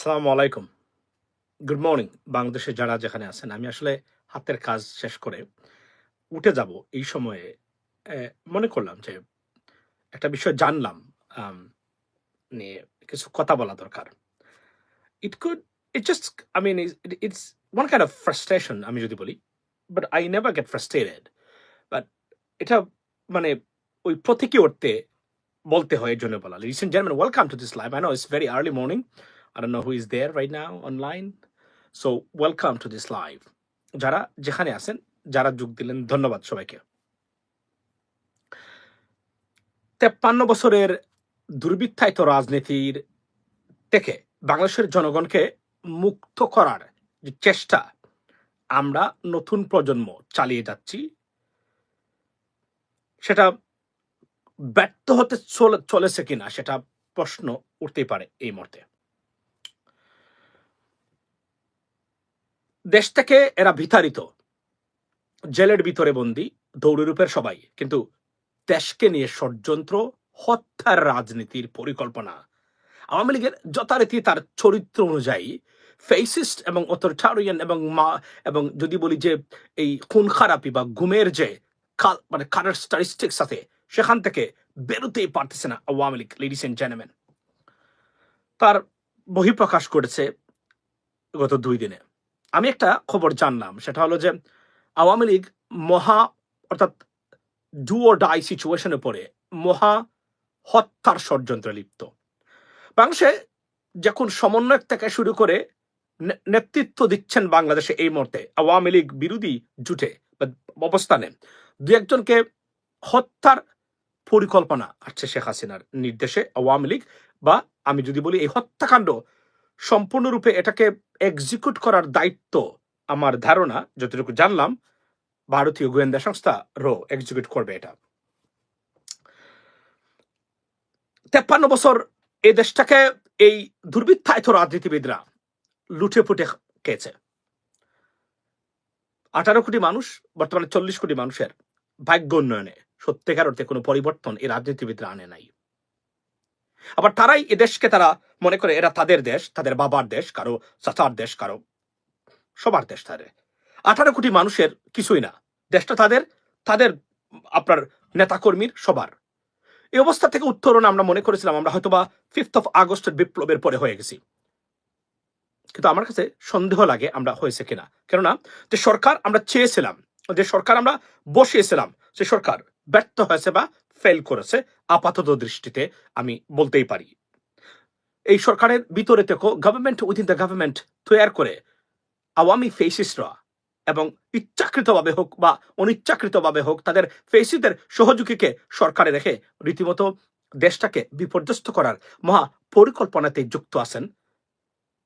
আসসালামু আলাইকুম। Good morning বাংলাদেশে যারা যেখানে আছেন। আমি আসলে হাতের কাজ শেষ করে উঠে যাব এই সময়ে মনে করলাম যে একটা বিষয় জানলাম নিয়ে কিছু কথা বলা দরকার। It could it just I mean it's one kind of frustration আমি যদি বলি but I never get frustrated but এটা মানে ওই প্রতীকী উঠতে বলতে হয় এর জন্য বলা। Recent gentleman welcome to this live I know it's very early morning I don't know who is there right now online. So, welcome to this live. যারা যেখানে আছেন, যারা যোগ দিলেন, ধন্যবাদ সবাইকে তেপ্পান্ন বছরের দুর্বৃত্তায়িত রাজনীতির থেকে বাংলাদেশের জনগণকে মুক্ত করার যে চেষ্টা আমরা নতুন প্রজন্ম চালিয়ে যাচ্ছি, সেটা ব্যর্থ হতে চলে- চলেছে কিনা সেটা প্রশ্ন উঠতেই পারে এই মুহূর্তে দেশ থেকে এরা বিতাড়িত। জেলের ভিতরে বন্দি, দৌড়রূপের সবাই। কিন্তু দেশকে নিয়ে ষড়যন্ত্র, হত্যার রাজনীতির পরিকল্পনা। আওয়ামী লীগের যথারীতি তার চরিত্র অনুযায়ী ফেসিস্ট এবং অথরিটারিয়ান এবং মা এবং যদি বলি যে এই খুন খারাপি বা ঘুমের যে মানে ক্যারেক্টারিস্টিক্স আছে, সেখান থেকে বেরোতেই পারতেছে না Awami League ladies and gentleman তার বহিঃপ্রকাশ করেছে গত দুই দিনে। আমি একটা খবর জানলাম, সেটা হলো যে আওয়ামী লীগ মহা, অর্থাৎ ডু ও ডাই সিচুয়েশনে পড়ে মহা হত্যার ষড়যন্ত্রে লিপ্ত। বাংলাদেশে যখন সমন্বয়ক থেকে শুরু করে নেতৃত্ব দিচ্ছেন বাংলাদেশে এই মুহূর্তে, আওয়ামী লীগ বিরোধী জুটে অবস্থানে দু একজনকে হত্যার পরিকল্পনা আসছে শেখ হাসিনার নির্দেশে আওয়ামী লীগ বা আমি যদি বলি এই হত্যাকাণ্ড সম্পূর্ণরূপে এটাকে এক্সিকিউট করার দায়িত্ব আমার ধারণা, যতটুকু জানলাম, ভারতীয় গোয়েন্দা সংস্থা রো এক্সিকিউট করবে এটা। তেপ্পান্ন বছর এই দেশটাকে এই দুর্বৃত্তায়িত রাজনীতিবিদরা লুটে ফুটে খেয়েছে। আঠারো কোটি মানুষ, বর্তমানে চল্লিশ কোটি মানুষের ভাগ্য উন্নয়নে সত্যিকার অর্থে কোনো পরিবর্তন এই রাজনীতিবিদরা আনে নাই। আবার তারাই এ দেশকে তারা মনে করে এরা তাদের দেশ, তাদের বাবার দেশ, কারও চাচার দেশ, কারও সবার দেশ তাদের। আঠারো কোটি মানুষের কিছুই না। দেশটা তাদের তাদের আপনার নেতাকর্মীর সবার। এই অবস্থা থেকে উত্তরণ আমরা মনে করেছিলাম, আমরা হয়তোবা ফিফথ অফ আগস্টের বিপ্লবের পরে হয়ে গেছি। কিন্তু আমার কাছে সন্দেহ লাগে আমরা হয়েছে কিনা। কেননা যে সরকার আমরা চেয়েছিলাম, যে সরকার আমরা বসিয়েছিলাম, সে সরকার ব্যর্থ হয়েছে বা ফেল করেছে আপাতত দৃষ্টিতে আমি বলতেই পারি। এই সরকারের ভিতরে থেকে গভর্নমেন্ট উইদিন দ্য গভর্নমেন্ট তৈরি করে আওয়ামী ফেসিসরা এবং ইচ্ছাকৃতভাবে হোক বা অনিচ্ছাকৃতভাবে হোক তাদের ফেসিদের সহযোগীকে সরকারে রেখে রীতিমতো দেশটাকে বিপর্যস্ত করার মহা পরিকল্পনাতে যুক্ত আছেন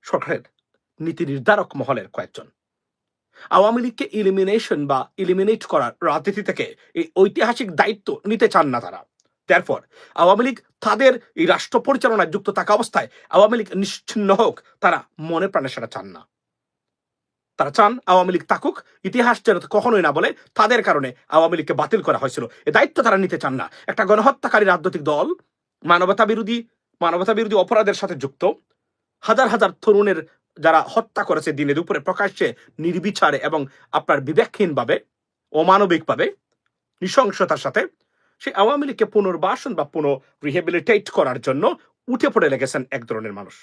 সরকারের নীতি নির্ধারক মহলের কয়েকজন। আওয়ামী লীগকে ইলিমিনেশন বা ইলিমিনেট করার রাজনীতি থেকে এই ঐতিহাসিক দায়িত্ব নিতে চান না তারা। তারপর আওয়ামী লীগ তাদের এই রাষ্ট্র পরিচালনায় যুক্ত থাকা অবস্থায় আওয়ামী লীগ নিশ্চিন্ন হোক, তারা মনে প্রাণে সেটা চান না। তারা চান আওয়ামী লীগ থাকুক, ইতিহাস যেন কখনোই না বলে তাদের কারণে আওয়ামী লীগকে বাতিল করা হয়েছিল। এ দায়িত্ব তারা নিতে চান না। একটা গণহত্যাকারী রাজনৈতিক দল মানবতা বিরোধী মানবতা বিরোধী অপরাধের সাথে যুক্ত, হাজার হাজার তরুণের যারা হত্যা করেছে দিনে দুপুরে প্রকাশ্যে নির্বিচারে এবং আপনার বিবেকহীনভাবে, অমানবিকভাবে, নৃশংসতার সাথে সেই আওয়ামী লীগকে পুনর্বাসন বা পুনঃ রিহেবিলিটেট করার জন্য উঠে পড়ে লেগেছেন এক ধরনের মানুষ।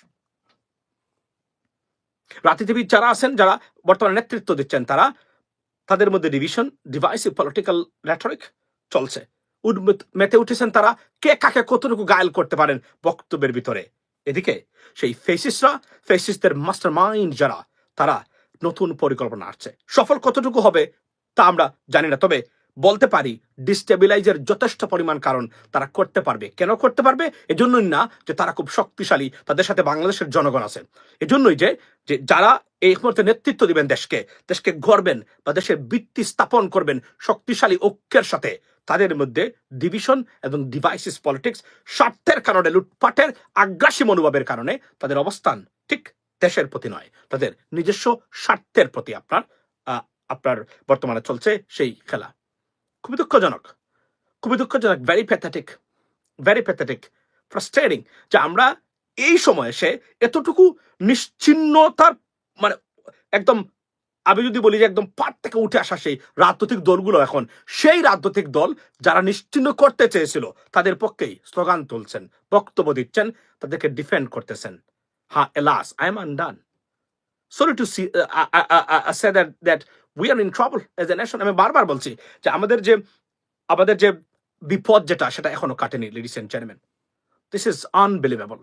রাজনীতিবিদ যারা আছেন, যারা বর্তমানে নেতৃত্ব দিচ্ছেন, তারা তাদের মধ্যে ডিভিশন ডিভাইসিভ পলিটিক্যাল রেটরিক চলছে। উদ্মেত মেতে উঠেছেন তারা, কে কাকে কতটুকু গায়েল করতে পারেন বক্তব্যের ভিতরে। এদিকে সেই ফেসিসরা ফেসিসদের মাস্টার মাইন্ড যারা, তারা নতুন পরিকল্পনা আসছে সফল কতটুকু হবে তা আমরা জানি না, তবে বলতে পারি ডিস্টেবিলাইজের যথেষ্ট পরিমাণ কারণ তারা করতে পারবে। কেন করতে পারবে? এজন্যই না যে তারা খুব শক্তিশালী, তাদের সাথে বাংলাদেশের জনগণ আছে। এজন্যই যে যে যারা এই মুহূর্তে নেতৃত্ব দিবেন দেশকে দেশকে গড়বেন বা দেশের ভিত্তি স্থাপন করবেন শক্তিশালী ঐক্যের সাথে তাদের মধ্যে ডিভিশন এবং ডিভাইসিস পলিটিক্স স্বার্থের কারণে, লুটপাটের আগ্রাসী মনোভাবের কারণে তাদের অবস্থান ঠিক দেশের প্রতি নয়, তাদের নিজস্ব স্বার্থের প্রতি আপনার আপনার বর্তমানে চলছে সেই খেলা। খুবই দুঃখজনক খুবই দুঃখজনক very pathetic very pathetic frustrating যে আমরা এই সময়ে সে এতটুকু নিশ্চিন্নতার মানে একদম আমি যদি বলি যে একদম পাট থেকে উঠে আসা সেই রাজনৈতিক দলগুলো এখন, সেই রাজনৈতিক দল যারা নিশ্চিন্ন করতে চেয়েছিল, তাদের পক্ষেই স্লোগান তুলছেন, বক্তব্য দিচ্ছেন, তাদেরকে ডিফেন্ড করতেছেন। হ্যাঁ alas I am undone sorry to see say that that we are in trouble as a nation আমি বারবার বলছি যে আমাদের যে আমাদের যে বিপদ যেটা, সেটা এখনও কাটেনি ladies and chairman this is unbelievable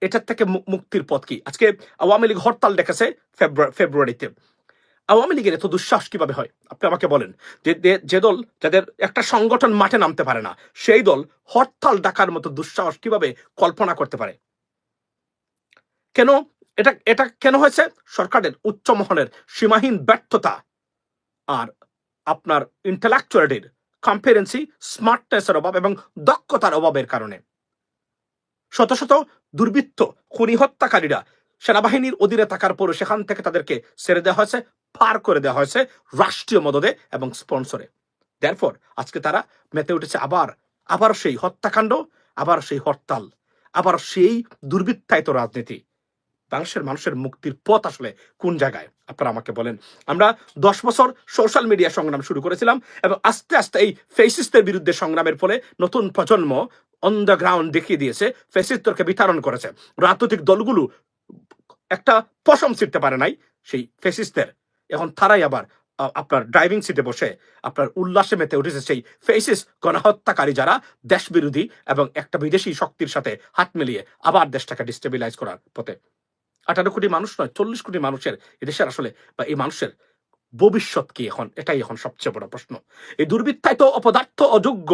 এটার থেকে মুক্তির পথ কি? আজকে আওয়ামী লীগ হরতাল ডেকেছে ফেব্রুয়ারিতে। আওয়ামী লীগের এত দুঃসাহস কীভাবে হয়? আপনি আমাকে বলেন। যে যে- যে দল যাদের একটা সংগঠন মাঠে নামতে পারে না, সেই দল হরতাল ডাকার মতো দুঃসাহস কীভাবে কল্পনা করতে পারে? কেন? এটা এটা কেন হয়েছে? সরকারের উচ্চ মহলের সীমাহীন ব্যর্থতা আর আপনার ইন্টেলেকচুয়ালিটির কম্পারেন্সি স্মার্টনেসের অভাব এবং দক্ষতার অভাবের কারণে। শত শত দুর্বৃত্ত, খুনি হত্যাকারীরা সেনাবাহিনীর অধীনে থাকার পরও সেখান থেকে তাদেরকে ছেড়ে দেওয়া হয়েছে, পার করে দেওয়া হয়েছে রাষ্ট্রীয় মদদে এবং স্পন্সরে। দেরফর আজকে তারা মেতে উঠেছে আবার আবার সেই হত্যাকাণ্ড, আবার সেই হরতাল, আবার সেই দুর্বৃত্তায়িত রাজনীতি। বাংলাদেশের মানুষের মুক্তির পথ আসলে কোন জায়গায়? আপনারা আমাকে বলেন। আমরা দশ বছর সোশ্যাল মিডিয়া সংগ্রাম শুরু করেছিলাম এবং আস্তে আস্তে এই ফেসিস্টের বিরুদ্ধে সংগ্রামের ফলে নতুন প্রজন্ম অন দ্য গ্রাউন্ড দেখিয়ে দিয়েছে ফেসিস্তরকে বিতরণ করেছে। রাজনৈতিক দলগুলো একটা পশম ছিটতে পারে নাই সেই ফেসিস্টের এখন তারাই আবার আপনার ড্রাইভিং সিটে বসে আপনার উল্লাসে মেতে উঠেছে সেই ফেসিস গণহত্যাকারী যারা দেশ বিরোধী এবং একটা বিদেশি শক্তির সাথে হাত মিলিয়ে আবার দেশটাকে ডিস্টেবিলাইজ করার পথে। আঠারো কোটি মানুষ নয়, চল্লিশ কোটি মানুষের এদেশের আসলে, বা এই মানুষের ভবিষ্যৎ কি এখন? এটাই এখন সবচেয়ে বড় প্রশ্ন। এই দুর্বৃত্তায় তো অপদার্থ অযোগ্য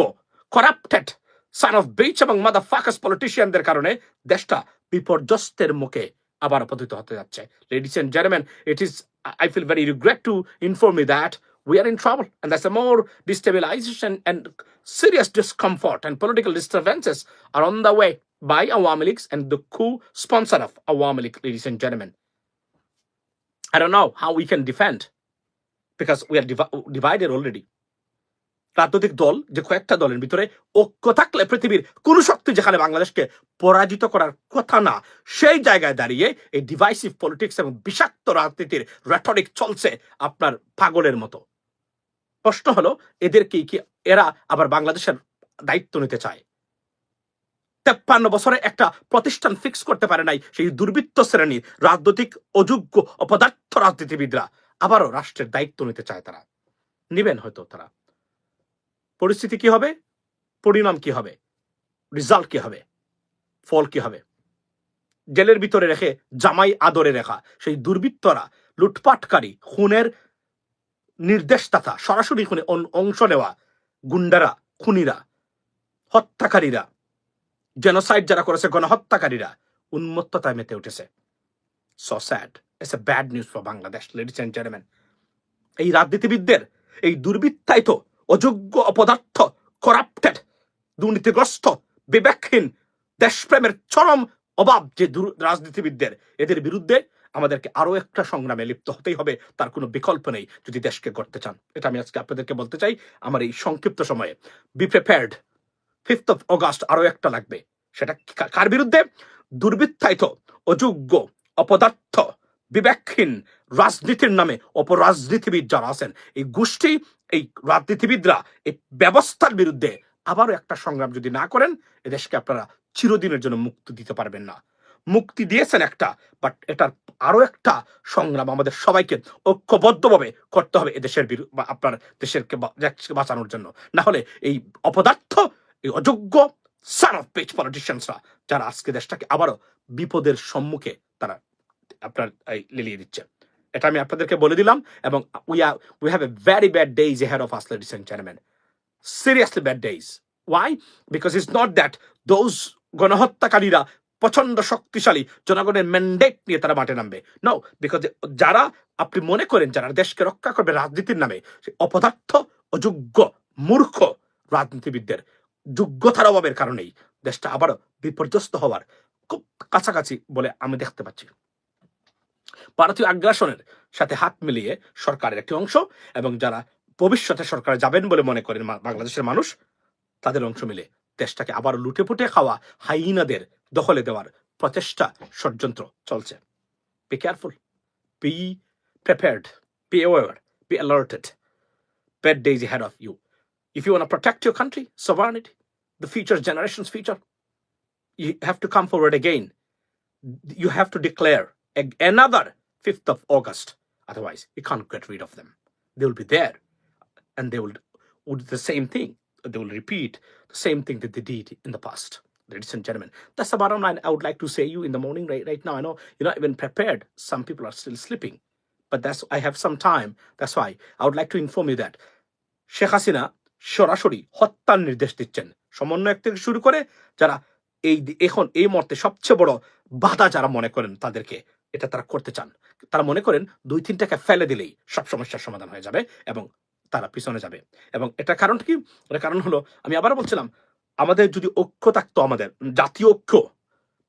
করাপ্টেড সান অফ বিচ এবং মাদা ফাকাস পলিটিশিয়ানদের কারণে দেশটা বিপর্যস্তের মুখে আবার পতিত হতে যাচ্ছে ladies and gentleman it is I feel very regret to inform me that we are in trouble and there's a more destabilization and serious discomfort and political disturbances are on the way by Awami Leagues and the co-sponsor of Awami League, ladies and gentlemen. I don't know how we can defend because we are divi- divided already. রাজনৈতিক দল যে কয়েকটা দলের ভিতরে ঐক্য থাকলে পৃথিবীর কোনো শক্তি যেখানে বাংলাদেশকে পরাজিত করার কথা না, সেই জায়গায় দাঁড়িয়ে এই ডিভাইসিভ পলিটিক্স এবং বিষাক্ত রাজনীতির রেটরিক চলছে আপনার পাগলের মতো। প্রশ্ন হলো এদেরকে কি এরা আবার বাংলাদেশের দায়িত্ব নিতে চায়? তেপ্পান্ন বছরে একটা প্রতিষ্ঠান ফিক্স করতে পারে নাই সেই দুর্বৃত্ত শ্রেণির রাজনৈতিক অযোগ্য অপদার্থ রাজনীতিবিদরা, আবারও রাষ্ট্রের দায়িত্ব নিতে চায় তারা। নিবেন হয়তো তারা। পরিস্থিতি কি হবে? পরিণাম কি হবে? রেজাল্ট কি হবে? ফল কি হবে? জেলের ভিতরে রেখে জামাই আদরে রেখা, সেই দুর্বৃত্তরা, লুটপাটকারী, খুনের নির্দেশদাতা, সরাসরি খুনে অংশ নেওয়া, গুন্ডারা, খুনিরা, হত্যাকারীরা জেনোসাইড যারা করেছে, গণহত্যাকারীরা, উন্মত্ততায় মেতে উঠেছে। So sad it's a bad news for Bangladesh ladies and gentleman এই রাজনীতিবিদদের, এই দুর্বৃত্তায়িত অযোগ্য অপদার্থ করাপ্টেড দুর্নীতিগ্রস্ত, বিবেকহীন, দেশপ্রেমের চরম অভাব যে রাজনীতিবিদদের। এদের বিরুদ্ধে আমাদেরকে আরও একটা সংগ্রামে লিপ্ত হতেই হবে, তার কোনো বিকল্প নেই যদি দেশকে করতে চান। এটা আমি আজকে আপনাদেরকে বলতে চাই আমার এই সংক্ষিপ্ত সময়ে। Be prepared fifth of August আরও একটা লাগবে। সেটা কার বিরুদ্ধে? দুর্বৃত্তায়িত, অযোগ্য, অপদার্থ, বিবেকহীন, রাজনীতির নামে অপরাজনীতিবিদ যারা আছেন, এই গোষ্ঠী এই রাজনীতিবিদরা এই ব্যবস্থার বিরুদ্ধে আবারও একটা সংগ্রাম যদি না করেন এ দেশকে আপনারা চিরদিনের জন্য মুক্তি দিতে পারবেন না। মুক্তি দিয়েছেন একটা বাট এটার আরও একটা সংগ্রাম আমাদের সবাইকে ঐক্যবদ্ধভাবে করতে হবে এদেশের আপনার দেশেরকে বাঁচানোর জন্য। না হলে এই অপদার্থ, এই অযোগ্য সান অফ পেজ পলিটিশিয়ানসরা যারা আজকে দেশটাকে আবারও বিপদের সম্মুখে তারা আপনার লিলিয়ে দিচ্ছে। এটা আমি আপনাদেরকে বলে দিলাম, এবং we are we have a very bad days here of us ladies and gentleman seriously bad days why because it's not that those গণহত্যাকারীরা প্রচণ্ড শক্তিশালী, জনগণের ম্যান্ডেট নিয়ে তারা মাঠে নামবে। নো বিকজ যারা, আপনি মনে করেন যারা দেশকে রক্ষা করবে রাজনীতির নামে, সে অপদার্থ, অযোগ্য, মূর্খ রাজনীতিবিদদের, যোগ্যতার অভাবের কারণেই দেশটা আবারও বিপর্যস্ত হওয়ার খুব কাছাকাছি বলে আমি দেখতে পাচ্ছি। ভারতীয় আগ্রাসনের সাথে হাত মিলিয়ে সরকারের একটি অংশ এবং যারা ভবিষ্যতে সরকারে যাবেন বলে মনে করেন বাংলাদেশের মানুষ তাদের অংশ মিলে দেশটাকে আবার লুটে পুটে খাওয়া হাইনাদের দখলে দেওয়ার প্রচেষ্টা ষড়যন্ত্র চলছে। Be careful be prepared be aware be alerted bad days ahead of you. If you want to protect your country, sovereignty, the future generations' future, you have to come forward again. You have to declare another 5th of August. Otherwise, you can't get rid of them. They will be there and they will do the same thing. They will repeat the same thing that they did in the past. Ladies and gentlemen, that's the bottom line I would like to say you in the morning right, right now. I know you're not even prepared. Some people are still sleeping. But that's I have some time. That's why I would like to inform you that Sheikh Hasina সরাসরি হত্যার নির্দেশ দিচ্ছেন সমন্বয়ক থেকে শুরু করে যারা এই এখন এই মুহূর্তে সবচেয়ে বড় বাধা যারা মনে করেন তাদেরকে এটা তারা করতে চান। তারা মনে করেন দুই তিনটাকে ফেলে দিলেই সব সমস্যার সমাধান হয়ে যাবে এবং তারা পিছনে যাবে। এবং এটার কারণ কি? এটার কারণ হলো, আমি আবারও বলছিলাম, আমাদের যদি ঐক্য থাকতো আমাদের, জাতীয় ঐক্য,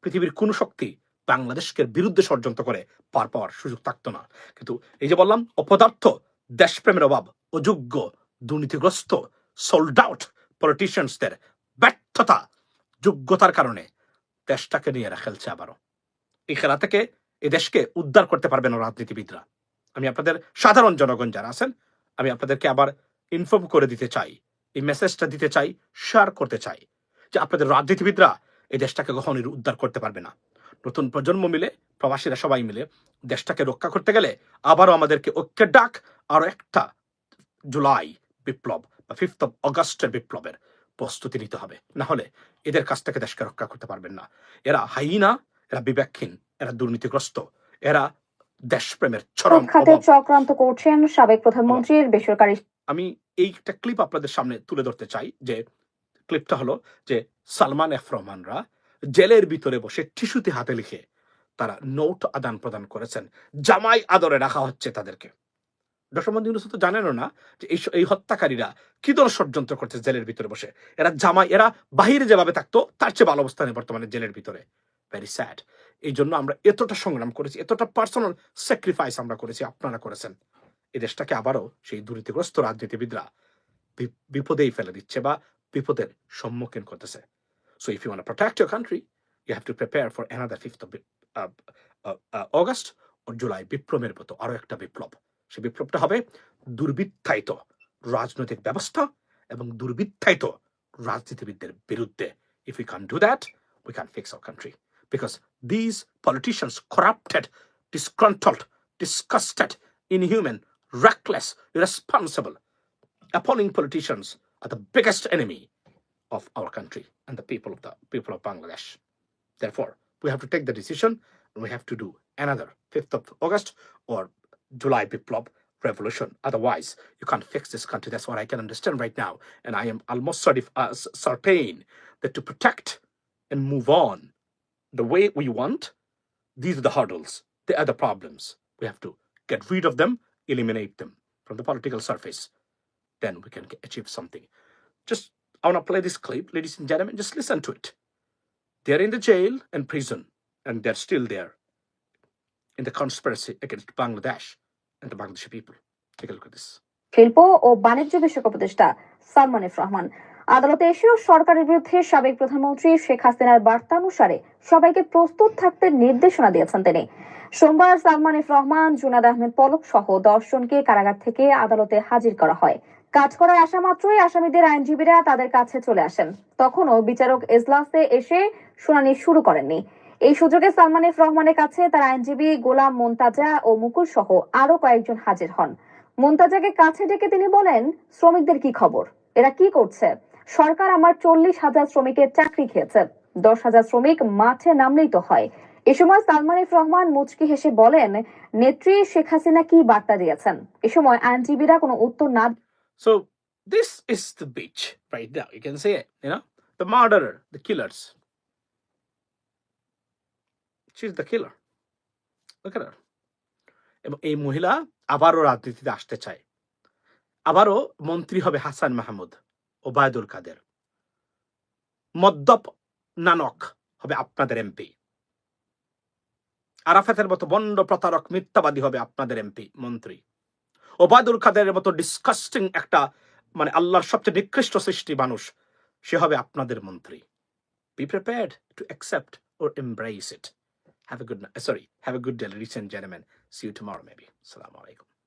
পৃথিবীর কোন শক্তি বাংলাদেশকে বিরুদ্ধে ষড়যন্ত্র করে পার পাওয়ার সুযোগ থাকতো না। কিন্তু এই যে বললাম, অপদার্থ, দেশপ্রেমের অভাব, অযোগ্য, দুর্নীতিগ্রস্ত সোল্ড আউট পলিটিশিয়ানসদের ব্যর্থতা, যোগ্যতার কারণে দেশটাকে নিয়ে এরা খেলছে আবারও। এই খেলা থেকে দেশকে উদ্ধার করতে পারবেন রাজনীতিবিদরা। আমি আপনাদের সাধারণ জনগণ যারা আছেন, আমি আপনাদেরকে আবার ইনফর্ম করে দিতে চাই, এই মেসেজটা দিতে চাই শেয়ার করতে চাই যে আপনাদের রাজনীতিবিদরা এই দেশটাকে কখনই উদ্ধার করতে পারবে না। নতুন প্রজন্ম মিলে, প্রবাসীরা সবাই মিলে দেশটাকে রক্ষা করতে গেলে আবারও আমাদেরকে ঐক্যের ডাক আরও একটা জুলাই বিপ্লব বা ফিফথ অফ অগস্টের বিপ্লবের প্রস্তুতি নিতে হবে। না হলে এদের কাছ থেকে দেশকে রক্ষা করতে পারবেন না। এরা হাইনা, এরা বিবেকহীন। এরা দুর্নীতিগ্রস্ত। এরা দেশপ্রেমের চরম খাতে চক্রান্ত করছেন সাবেক প্রধানমন্ত্রীর বেসরকারি আমি এই একটা ক্লিপ আপনাদের সামনে তুলে ধরতে চাই যে ক্লিপটা হলো যে সালমান এফ রহমানরা জেলের ভিতরে বসে টিস্যুতে হাতে লিখে তারা নোট আদান প্রদান করেছেন। জামাই আদরে রাখা হচ্ছে তাদেরকে। ডক্টর ইউনুস তো জানেনও না যে এই এই হত্যাকারীরা কি ধরনের ষড়যন্ত্র করছে জেলের ভিতরে বসে? এরা জামাই এরা বাহিরে যেভাবে থাকতো তার চেয়ে ভালো অবস্থানে বর্তমানে জেলের ভিতরে। ভেরি স্যাড এই জন্য আমরা এতটা সংগ্রাম করেছি, এতটা পার্সোনাল স্যাক্রিফাইস আমরা করেছি, আপনারা করেছেন। এই দেশটাকে আবারও সেই দুর্নীতিগ্রস্ত রাজনীতিবিদরা বিপদেই ফেলে দিচ্ছে বা বিপদের সম্মুখীন করতেছে। So if you want protect your country you have to prepare for another fifth August O July বিপ্লবের মতো আরও একটা বিপ্লব। সেই বিপ্লবটা হবে দুর্বৃত্তায়িত রাজনৈতিক ব্যবস্থা এবং দুর্বৃত্তায়িত রাজনীতিবিদদের বিরুদ্ধে। If you can do that we can fix our country because these politicians, corrupted, disgruntled, disgusted, inhuman, reckless, irresponsible, appalling politicians are the biggest enemy of our country and the people of the people of Bangladesh. Therefore, we have to take the decision and we have to do another 5th of August or July Biplop revolution. Otherwise, you can't fix this country. That's what I can understand right now. And I am almost uh, certain that to protect and move on the way we want, these are the hurdles. They are the problems. We have to get rid of them, eliminate them from the political surface. Then we can get- achieve something. Just, I want to play this clip, ladies and gentlemen. Just listen to it. They're in the jail and prison, and they're still there in the conspiracy against Bangladesh and the Bangladeshi people. Take a look at this. শিল্প ও বাণিজ্য বিষয়ক উপদেষ্টা Salman F Rahman আদালতে এসেও সরকারের বিরুদ্ধে সাবেক প্রধানমন্ত্রী শেখ হাসিনার বার্তানুসারে সবাইকে প্রস্তুত থাকতে নির্দেশনা দিয়েছেন তিনি। সোমবার সালমান এফ রহমান জুনাদ আহমেদ পলক সহ দশ জনকে কারাগার থেকে আদালতে হাজির করা হয়। কাজ করার আসা মাত্রই আসামিদের আইনজীবীরা তাদের কাছে চলে আসেন। তখনও বিচারক এজলাসে এসে শুনানি শুরু করেননি। এই সুযোগে সালমান এফ রহমানের কাছে তার আইনজীবী গোলাম মোন্তাজা ও মুকুল সহ আরও কয়েকজন হাজির হন। মোন্তাজাকে কাছে ডেকে তিনি বলেন, শ্রমিকদের কি খবর? এরা কি করছে? সরকার আমার চল্লিশ হাজার শ্রমিকের চাকরি খেয়েছে দশ হাজার শ্রমিক মাঠে নামলেই তো হয় এ সময় সালমান রহমান মুচকি হেসে বলেন নেত্রী শেখ হাসিনা কি বার্তা দিয়েছেন এ সময় আইনজীবীরা কোনো উত্তর না this is the beach right now. You can see it, you know, the murderer, the killers. She's the killer. Look at her. এবং এই মহিলা আবারও রাজনীতিতে আসতে চায় আবারও মন্ত্রী হবে হাসান মাহমুদ ওবায়দুল কাদের। মদ্যপ নানক হবে আপনাদের এমপি। আরাফাতের মতো বন্ড প্রতারক, মিথ্যাবাদী হবে আপনাদের এমপি, মন্ত্রী। ওবায়দুল কাদের মতো ডিসকাস্টিং একটা মানে আল্লাহর সবচেয়ে নিকৃষ্ট সৃষ্টি মানুষ, সে হবে আপনাদের মন্ত্রী। Be prepared to accept or embrace it have a good sorry have a good day and gentleman see you tomorrow maybe আসসালামু আলাইকুম